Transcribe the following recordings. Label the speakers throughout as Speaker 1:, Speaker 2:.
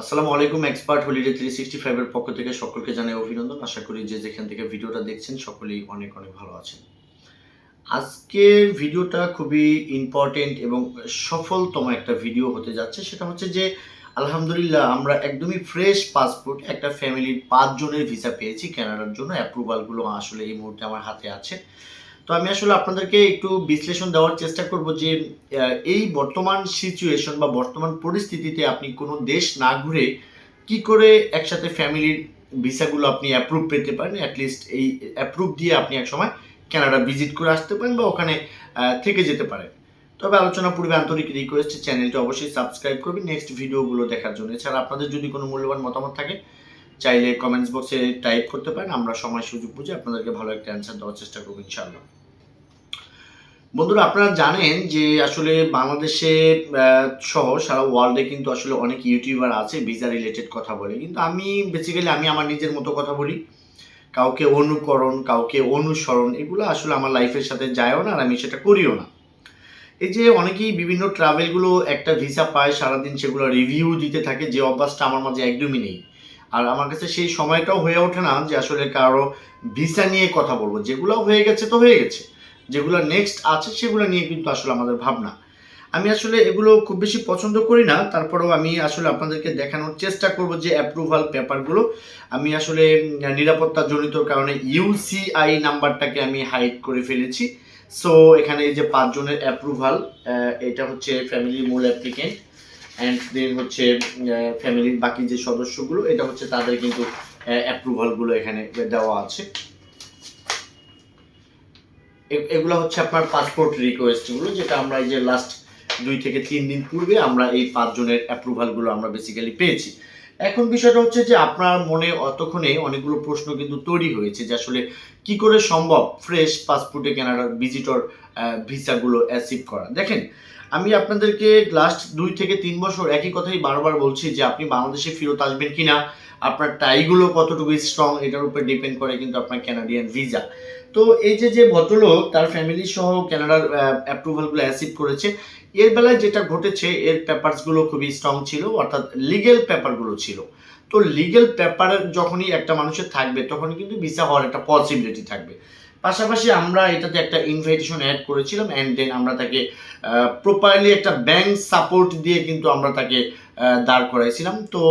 Speaker 1: আসসালামু আলাইকুম, expert holiday three sixty ফাইভের পক্ষ থেকে সকলকে জানাই অভিনন্দন। আশা করি যে যেখান থেকে ভিডিওটা দেখছেন, সকলেই অনেক অনেক ভালো আছেন। আজকের ভিডিওটা খুবই ইম্পর্টেন্ট এবং সফলতম একটা ভিডিও হতে যাচ্ছে। সেটা হচ্ছে যে, আলহামদুলিল্লাহ আমরা একদমই ফ্রেশ পাসপোর্ট একটা ফ্যামিলির পাঁচজনের ভিসা পেয়েছি। কানাডার জন্য অ্যাপ্রুভালগুলো আসলে এই মুহূর্তে আমার হাতে আছে। তো আমি আসলে আপনাদেরকে একটু বিশ্লেষণ দেওয়ার চেষ্টা করব যে এই বর্তমান সিচুয়েশন বা বর্তমান পরিস্থিতিতে আপনি কোনো দেশ না ঘুরে কি করে একসাথে ফ্যামিলির ভিসাগুলো আপনি অ্যাপ্রুভ পেতে পারেন? অ্যাটলিস্ট এই অ্যাপ্রুভ দিয়ে আপনি একসময় কানাডা ভিজিট করে আসতে পারেন বা ওখানে থেকে যেতে পারেন। তবে আলোচনা পূর্বে আন্তরিক রিকোয়েস্ট চ্যানেলটি অবশ্যই সাবস্ক্রাইব করবেন। নেক্সট ভিডিওগুলো দেখার জন্য। এছাড়া আপনাদের যদি কোনো মূল্যবান মতামত থাকে, চাইলে কমেন্টস বক্সে টাইপ করতে পারেন। আমরা সময় সুযোগ বুঝে আপনাদেরকে ভালো একটা অ্যান্সার দেওয়ার চেষ্টা করব, ইনশাআল্লাহ। বন্ধুরা, আপনারা জানেন যে আসলে বাংলাদেশে সহ সারা ওয়ার্ল্ডে কিন্তু আসলে অনেক ইউটিউবার আছে ভিসা রিলেটেড কথা বলে। কিন্তু আমি বেসিক্যালি আমি আমার নিজের মতো কথা বলি। কাউকে অনুকরণ, কাউকে অনুসরণ, এগুলো আসলে আমার লাইফের সাথে যায়ও না আর আমি সেটা করিও না। এই যে অনেকেই বিভিন্ন ট্রাভেলগুলো একটা ভিসা পায়, সারাদিন সেগুলো রিভিউ দিতে থাকে, যে অভ্যাসটা আমার মাঝে একদমই নেই। আর আমার কাছে সেই সময়টাও হয়ে ওঠে না যে আসলে কারও ভিসা নিয়ে কথা বলব। যেগুলো হয়ে গেছে তো হয়ে গেছে। যেগুলো নেক্সট আছে সেগুলো নিয়ে কিন্তু আসলে আমাদের ভাবনা। আমি আসলে এগুলো খুব বেশি পছন্দ করি না, তারপরেও আমি আসলে আপনাদেরকে দেখানোর চেষ্টা করব যে অ্যাপ্রুভাল পেপারগুলো। আমি আসলে নিরাপত্তা জনিত কারণে ইউসিআই নাম্বারটাকে আমি হাইড করে ফেলেছি। সো এখানে এই যে পাঁচজনের অ্যাপ্রুভাল এটা হচ্ছে ফ্যামিলির মূল অ্যাপ্লিকেন্ট অ্যান্ড দেন হচ্ছে ফ্যামিলির বাকি যে সদস্যগুলো, এটা হচ্ছে তাদের কিন্তু অ্যাপ্রুভালগুলো এখানে দেওয়া আছে। এগুলো হচ্ছে আপনার পাসপোর্ট রিকোয়েস্টগুলো যেটা আমরা এই যে লাস্ট দুই থেকে তিন দিন পূর্বে আমরা এই পাঁচজনের অ্যাপ্রুভালগুলো আমরা বেসিক্যালি পেয়েছি। এখন বিষয়টা হচ্ছে যে আপনার মনে অতক্ষণে অনেকগুলো প্রশ্ন কিন্তু তৈরি হয়েছে যে আসলে কি করে সম্ভব ফ্রেশ পাসপোর্টে কেনাডার ভিজিটর ভিসাগুলো অ্যাসিভ করা। দেখেন আমি আপনাদেরকে লাস্ট দুই থেকে তিন বছর একই কথাই বারবার বলছি যে আপনি বাংলাদেশে ফেরত আসবেন কিনা, আপনার টাইগুলো কতটুকু স্ট্রং এটার উপর ডিপেন্ড করে কিন্তু আপনার ক্যানাডিয়ান ভিসা তো এই যে যে ভদ্রলোক, তার ফ্যামিলি সহ ক্যানাডার অ্যাপ্রুভালগুলো অ্যাসিভ করেছে, এর বেলায় যেটা ঘটেছে, এর পেপারসগুলো খুবই স্ট্রং ছিল, অর্থাৎ লিগেল পেপারগুলো ছিল। তো লিগেল পেপার যখনই একটা মানুষের থাকবে তখনই কিন্তু ভিসা হওয়ার একটা পসিবিলিটি থাকবে। পাশাপাশি আমরা এটাতে একটা ইনভাইটেশন অ্যাড করেছিলাম অ্যান্ড দেন আমরা তাকে প্রপারলি একটা ব্যাংক সাপোর্ট দিয়ে কিন্তু আমরা তাকে দাঁড় করাইছিলাম। তো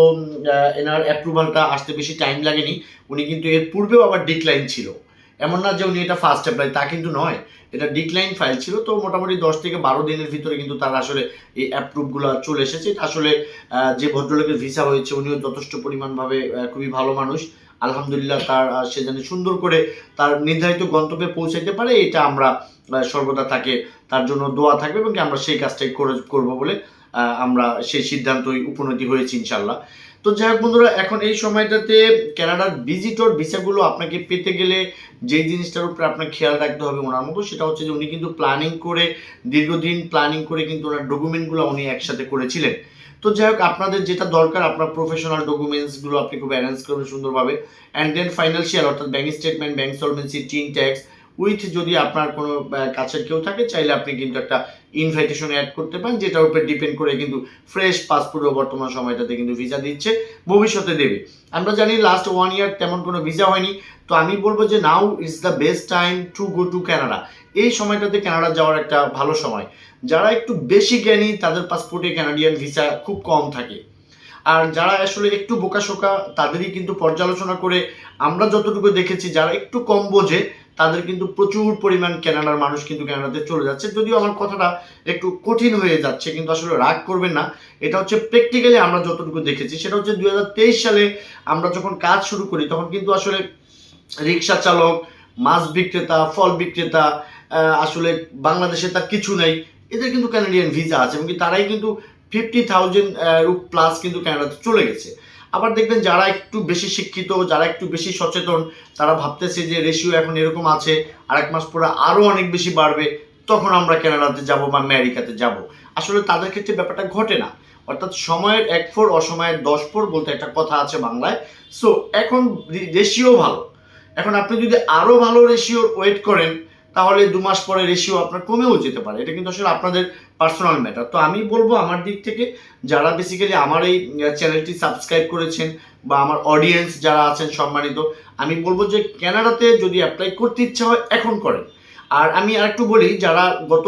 Speaker 1: এনার অ্যাপ্রুভালটা আসতে বেশি টাইম লাগেনি। উনি কিন্তু এর পূর্বেও আবার ডিক্লাইন ছিল। এমন না যে উনি এটা ফার্স্ট অ্যাপ্লাই তা কিন্তু নয়। এটা ডিক্লাইন ফাইল ছিল। তো মোটামুটি দশ থেকে বারো দিনের ভিতরে কিন্তু তার আসলে এই অ্যাপ্রুভগুলো চলে এসেছে। আসলে যে ভদ্রলোকের ভিসা হয়েছে, উনিও যথেষ্ট পরিমাণভাবে খুবই ভালো মানুষ। আলহামদুলিল্লাহ তার সে যেন সুন্দর করে তার নির্ধারিত গন্তব্যে পৌঁছাইতে পারে, এটা আমরা সর্বদা তাকে তার জন্য দোয়া থাকবে এবং আমরা সেই কাজটাই করে, করব বলে আমরা সেই সিদ্ধান্তই উপনীতি হয়েছি ইনশাল্লাহ তো যাই হোক বন্ধুরা, এখন এই সময়টাতে ক্যানাডার ভিজিটর ভিসাগুলো আপনাকে পেতে গেলে যেই জিনিসটার উপরে আপনার খেয়াল রাখতে হবে ওনার মতো, সেটা হচ্ছে যে উনি কিন্তু প্ল্যানিং করে, দীর্ঘদিন প্ল্যানিং করে কিন্তু ওনার ডকুমেন্টগুলো উনি একসাথে করেছিলেন। তো যাই হোক, আপনাদের যেটা দরকার, আপনার প্রফেশনাল ডকুমেন্টসগুলো আপনি খুব অ্যারেঞ্জ করবেন সুন্দরভাবে। অ্যান্ড দেন ফাইন্যান্সিয়াল অর্থাৎ bank statement bank solvency TIN tax with যদি আপনার কোনো কাছের কেউ থাকে, চাইলে আপনি কিন্তু একটা ইনভাইটেশন অ্যাড করতে পারেন, যেটার উপরে ডিপেন্ড করে কিন্তু ফ্রেশ পাসপোর্টও বর্তমান সময়টাতে কিন্তু ভিসা দিচ্ছে, ভবিষ্যতে দেবে। আমরা জানি লাস্ট ওয়ান ইয়ার তেমন কোনো ভিসা হয়নি, তো আমি বলব যে now is the best time to go to Canada এই সময়টাতে কানাডা যাওয়ার একটা ভালো সময়। যারা একটু বেশি জ্ঞানী, তাদের পাসপোর্টে কানাডিয়ান ভিসা খুব কম থাকে। আর যারা আসলে একটু বোকাশোকা, তাদেরই কিন্তু পর্যালোচনা করে আমরা যতটুকু দেখেছি, যারা একটু কম বোঝে, তাদের কিন্তু প্রচুর পরিমাণ কানাডার মানুষ কিন্তু কানাডাতে চলে যাচ্ছে। যদিও আমার কথাটা একটু কঠিন হয়ে যাচ্ছে, কিন্তু আসলে রাগ করবেন না। এটা হচ্ছে প্র্যাকটিক্যালি আমরা যতটুকু দেখেছি, সেটা হচ্ছে দুই হাজার তেইশ সালে আমরা যখন কাজ শুরু করি, তখন কিন্তু আসলে রিক্সা চালক, মাছ বিক্রেতা, ফল বিক্রেতা আসলে বাংলাদেশে তার কিছু নেই। এদের কিন্তু ক্যানাডিয়ান ভিসা আছে এবং তারাই কিন্তু ফিফটি থাউজেন্ড রুপ প্লাস কিন্তু কানাডাতে চলে গেছে। আবার দেখবেন যারা একটু বেশি শিক্ষিত, যারা একটু বেশি সচেতন, তারা ভাবতেছে যে রেশিও এখন এরকম আছে, আরেক মাস পরে আরও অনেক বেশি বাড়বে, তখন আমরা কানাডাতে যাব বা আমেরিকাতে যাব। আসলে তাদের ক্ষেত্রে ব্যাপারটা ঘটে না। অর্থাৎ সময়ের এক ফোর, অসময়ের দশ ফোর বলতে একটা কথা আছে বাংলায়। সো এখন রেশিও ভালো। এখন আপনি যদি আরও ভালো রেশিওর ওয়েট করেন তাহলে দু মাস পরে রেশিও আপনার কমেও যেতে পারে। এটা কিন্তু আসলে আপনাদের পার্সোনাল ম্যাটার তো আমি বলব আমার দিক থেকে, যারা বেসিক্যালি আমার এই চ্যানেলটি সাবস্ক্রাইব করেছেন বা আমার অডিয়েন্স যারা আছেন সম্মানিত, আমি বলব যে ক্যানাডাতে যদি অ্যাপ্লাই করতে ইচ্ছা হয়, এখন করেন। আর আমি আরেকটু বলি, যারা গত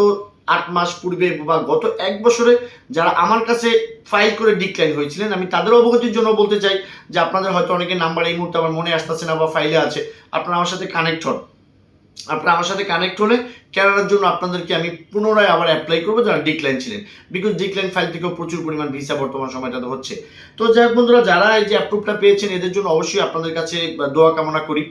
Speaker 1: আট মাস পূর্বে বা গত এক বছরে যারা আমার কাছে ফাইল করে ডিক্লাইন হয়েছিলেন, আমি তাদের অবগতির জন্য বলতে চাই যে আপনাদের হয়তো অনেকে নাম্বার এই মুহূর্তে আমার মনে আসতেছে না বা ফাইলে আছে, আপনারা আমার সাথে কানেক্ট হন। আপনারা আমার সাথে কানেক্ট হলে ক্যানাডার জন্য আপনাদেরকে আমি পুনরায় আবার অ্যাপ্লাই করব যারা ডিক্লাইন ছিলেন। বিকজ ডিক্লাইন ফাইল থেকেও প্রচুর পরিমাণ ভিসা বর্তমান সময়টাতে হচ্ছে। তো যাই হোক বন্ধুরা, যারা এই যে অ্যাপ্রুভটা পেয়েছেন, এদের জন্য অবশ্যই আপনাদের কাছে দোয়া কামনা করি।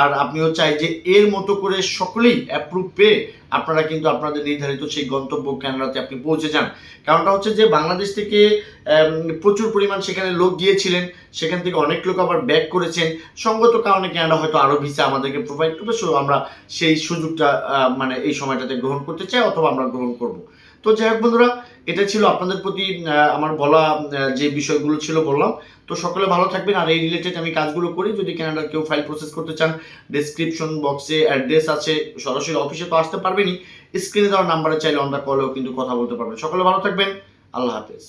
Speaker 1: আর আপনিও চাই যে এর মতো করে সকলেই অ্যাপ্রুভ পেয়ে আপনারা কিন্তু আপনাদের নির্ধারিত সেই গন্তব্য ক্যানাডাতে আপনি পৌঁছে যান। কারণটা হচ্ছে যে বাংলাদেশ থেকে প্রচুর পরিমাণ সেখানে লোক গিয়েছিলেন। সেখান থেকে অনেক লোক আবার ব্যাক করেছেন। সঙ্গত কারণে ক্যানাডা হয়তো আরও ভিসা আমাদেরকে প্রোভাইড করবে। সো আমরা সেই সুযোগটা মানে এই সময়টাতে গ্রহণ করতে চাই অথবা আমরা গ্রহণ করব। তো যাই হোক বন্ধুরা, এটা ছিল আপনাদের প্রতি আমার বলা যে বিষয়গুলো ছিল বললাম। তো সকলে ভালো থাকবেন, আর এই রিলেটেড আমি কাজগুলো করি। যদি কেনাডার কেউ ফাইল প্রসেস করতে চান ডিসক্রিপশন বক্সে অ্যাড্রেস আছে, সরাসরি অফিসে তো আসতে পারবেনি স্ক্রিনে দেওয়ার নাম্বারে চাইলে অন দ্য কলেও কিন্তু কথা বলতে পারবেন। সকলে ভালো থাকবেন, আল্লাহ হাফেজ।